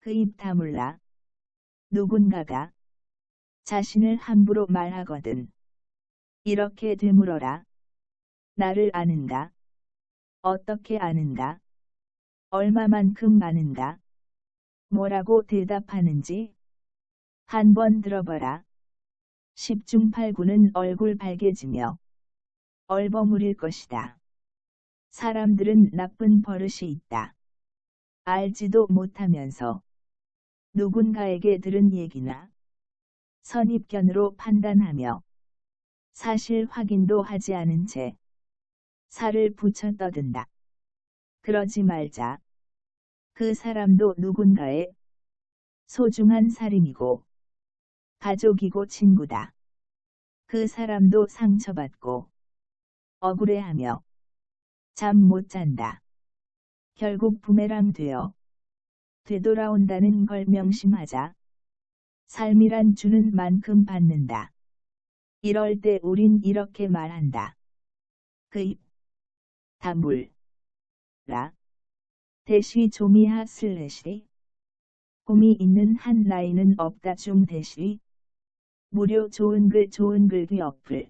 그입 다물라. 누군가가 자신을 함부로 말하거든. 이렇게 되물어라. 나를 아는가? 어떻게 아는가? 얼마만큼 아는가? 뭐라고 대답하는지 한 번 들어봐라. 10중 8구는 얼굴 발개지며 얼버무릴 것이다. 사람들은 나쁜 버릇이 있다. 알지도 못하면서 누군가에게 들은 얘기나 선입견으로 판단하며 사실 확인도 하지 않은 채 살을 붙여 떠든다. 그러지 말자. 그 사람도 누군가의 소중한 사림이고 가족이고 친구다. 그 사람도 상처받고 억울해하며 잠 못 잔다. 결국 부메랑 되어 되돌아온다는 걸 명심하자. 삶이란 주는 만큼 받는다. 이럴 때 우린 이렇게 말한다. 그 입, 다물, 라, 대시 조미하 슬래시, 곰이 있는 한 라인은 없다 중 대시, 무료 좋은 글 좋은 글귀 어플.